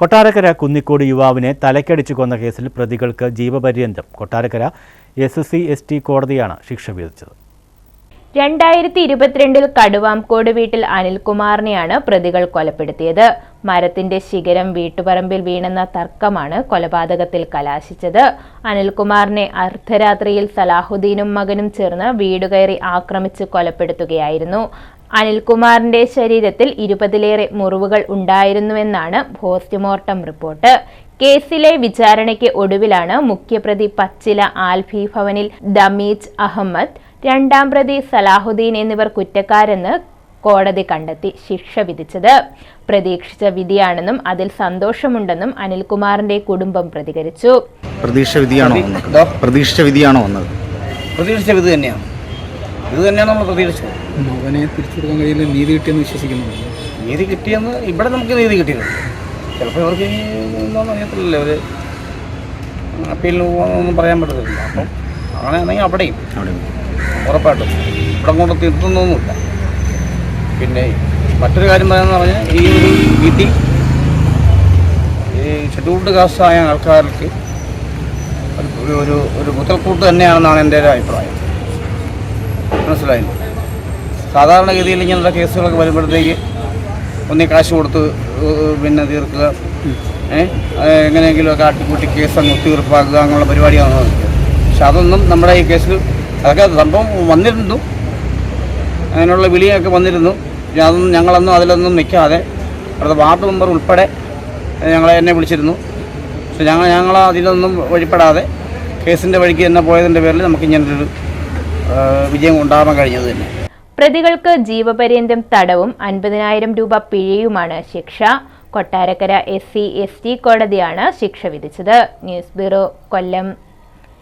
കൊട്ടാരക്കര കുന്നിക്കോട് യുവാവിനെ തലക്കടിച്ചു കൊന്ന കേസിൽ പ്രതികൾക്ക് ജീവപര്യന്തം. Kottarakkara S C S T കോടതിയാണ് ശിക്ഷ വിധിച്ചത്. രണ്ടായിരത്തി ഇരുപത്തിരണ്ടിൽ കടുവാംകോട് വീട്ടിൽ അനിൽകുമാറിനെയാണ് പ്രതികൾ കൊലപ്പെടുത്തിയത്. മരത്തിന്റെ ശിഖരം വീട്ടുപറമ്പിൽ വീണെന്ന തർക്കമാണ് കൊലപാതകത്തിൽ കലാശിച്ചത്. അനിൽകുമാറിനെ അർദ്ധരാത്രിയിൽ സലാഹുദ്ദീനും മകനും ചേർന്ന് വീടുകയറി ആക്രമിച്ച് കൊലപ്പെടുത്തുകയായിരുന്നു. അനിൽകുമാറിന്റെ ശരീരത്തിൽ ഇരുപതിലേറെ മുറിവുകൾ ഉണ്ടായിരുന്നുവെന്നാണ് പോസ്റ്റ്മോർട്ടം റിപ്പോർട്ട്. കേസിലെ വിചാരണയ്ക്ക് ഒടുവിലാണ് മുഖ്യപ്രതി പച്ചില ആൽഫി ഭവനിൽ ദമീജ് അഹമ്മദ് രണ്ടാം പ്രതി സലാഹുദ്ദീൻ എന്നിവർ കുറ്റക്കാരെന്ന് കോടതി കണ്ടെത്തി ശിക്ഷ വിധിച്ചത്. പ്രതീക്ഷിച്ച വിധിയാണെന്നും അതിൽ സന്തോഷമുണ്ടെന്നും അനിൽകുമാറിന്റെ കുടുംബം പ്രതികരിച്ചു. പ്രതീക്ഷ വിധിയാണോ പ്രതീക്ഷിച്ച വിധിയാണോ വന്നത്? പ്രതീക്ഷിച്ച വിധി തന്നെയാണ്. ഇത് തന്നെയാണ് നമ്മൾ പ്രതീക്ഷിച്ചത്. മകനെ തിരിച്ചു കൊടുക്കാൻ കഴിയില്ല നീതി കിട്ടിയെന്ന് വിശ്വസിക്കുന്നുണ്ട്? നീതി കിട്ടിയെന്ന് ഇവിടെ നമുക്ക് നീതി കിട്ടിയിട്ടുണ്ട്. ചിലപ്പോൾ ഇവർക്ക് എന്താണെന്ന് അറിയത്തില്ലല്ലോ ഒരു അപ്പീലിന് പോകാനൊന്നും പറയാൻ പറ്റത്തില്ല. അപ്പം അങ്ങനെയാണെങ്കിൽ അവിടെയും. അവിടെ ഉറപ്പായിട്ടും. ഇവിടെ കൊണ്ട് തീർത്തുന്നൊന്നുമില്ല പിന്നെ മറ്റൊരു കാര്യം പറയാന്ന് പറഞ്ഞാൽ ഈ ഒരു വിധി ഈ ഷെഡ്യൂൾഡ് കാസ്റ്റ് ആയ ആൾക്കാർക്ക് ഒരു ഒരു ഒരു മുതൽക്കൂട്ട് തന്നെയാണെന്നാണ് എന്റെ ഒരു അഭിപ്രായം. മനസ്സിലായില്ല. സാധാരണഗതിയിൽ ഇങ്ങനെയുള്ള കേസുകളൊക്കെ വരുമ്പോഴത്തേക്ക് ഒന്നേ കാശ് കൊടുത്ത് പിന്നെ തീർക്കുക. എങ്ങനെയെങ്കിലുമൊക്കെ ആട്ടിക്കൂട്ടി കേസ് അങ്ങ് തീർപ്പാക്കുക അങ്ങനെയുള്ള പരിപാടിയാണ് പക്ഷെ അതൊന്നും നമ്മുടെ ഈ കേസിൽ അതൊക്കെ സംഭവം വന്നിരുന്നു. അങ്ങനെയുള്ള വിളിയൊക്കെ വന്നിരുന്നു. അതൊന്നും ഞങ്ങളൊന്നും അതിലൊന്നും നിൽക്കാതെ അവിടുത്തെ വാർഡ് മെമ്പർ ഉൾപ്പെടെ ഞങ്ങളെ എന്നെ വിളിച്ചിരുന്നു. പക്ഷെ ഞങ്ങൾ ഞങ്ങൾ അതിലൊന്നും വഴിപ്പെടാതെ കേസിന്റെ വഴിക്ക് തന്നെ പോയതിന്റെ പേരിൽ നമുക്ക് ഇങ്ങനൊരു വിജയം ഉണ്ടാകാൻ കഴിഞ്ഞത് തന്നെ. പ്രതികൾക്ക് ജീവപര്യന്തം തടവും അൻപതിനായിരം രൂപ പിഴയുമാണ് ശിക്ഷ. Kottarakkara S C S T കോടതിയാണ് ശിക്ഷ വിധിച്ചത്. News bureau Kollam.